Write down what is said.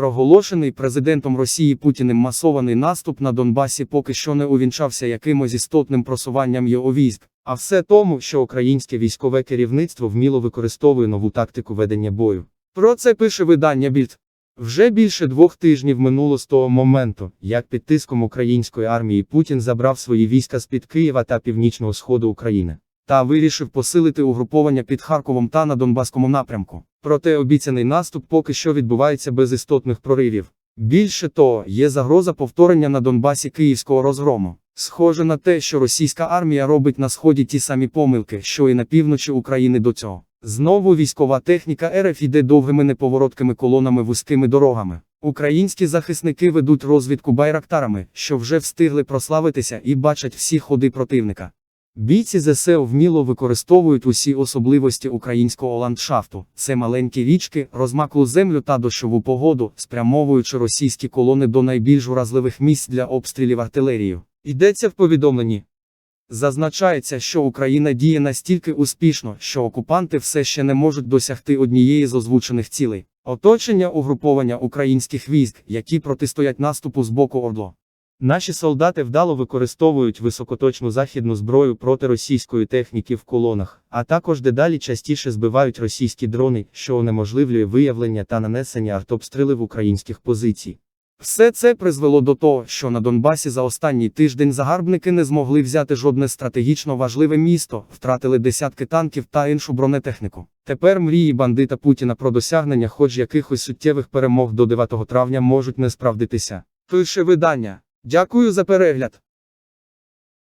Проголошений президентом Росії Путіним масований наступ на Донбасі поки що не увінчався якимось істотним просуванням його військ, а все тому, що українське військове керівництво вміло використовує нову тактику ведення бою. Про це пише видання Більд. Вже більше двох тижнів минуло з того моменту, як під тиском української армії Путін забрав свої війська з-під Києва та північного сходу України та вирішив посилити угруповання під Харковом та на Донбаському напрямку. Проте обіцяний наступ поки що відбувається без істотних проривів. Більше того, є загроза повторення на Донбасі київського розгрому. Схоже на те, що російська армія робить на сході ті самі помилки, що і на півночі України до цього. Знову військова техніка РФ йде довгими неповороткими колонами вузькими дорогами. Українські захисники ведуть розвідку байрактарами, що вже встигли прославитися і бачать всі ходи противника. Бійці ЗСУ вміло використовують усі особливості українського ландшафту: це маленькі річки, розмаклу землю та дощову погоду, спрямовуючи російські колони до найбільш уразливих місць для обстрілів артилерією. Йдеться в повідомленні. Зазначається, що Україна діє настільки успішно, що окупанти все ще не можуть досягти однієї з озвучених цілей оточення угруповання українських військ, які протистоять наступу з боку Ордло. Наші солдати вдало використовують високоточну західну зброю проти російської техніки в колонах, а також дедалі частіше збивають російські дрони, що унеможливлює виявлення та нанесення артобстрілів українських позицій. Все це призвело до того, що на Донбасі за останній тиждень загарбники не змогли взяти жодне стратегічно важливе місто, втратили десятки танків та іншу бронетехніку. Тепер мрії бандита Путіна про досягнення хоч якихось суттєвих перемог до 9 травня можуть не справдитися. Пише видання. Дякую за перегляд.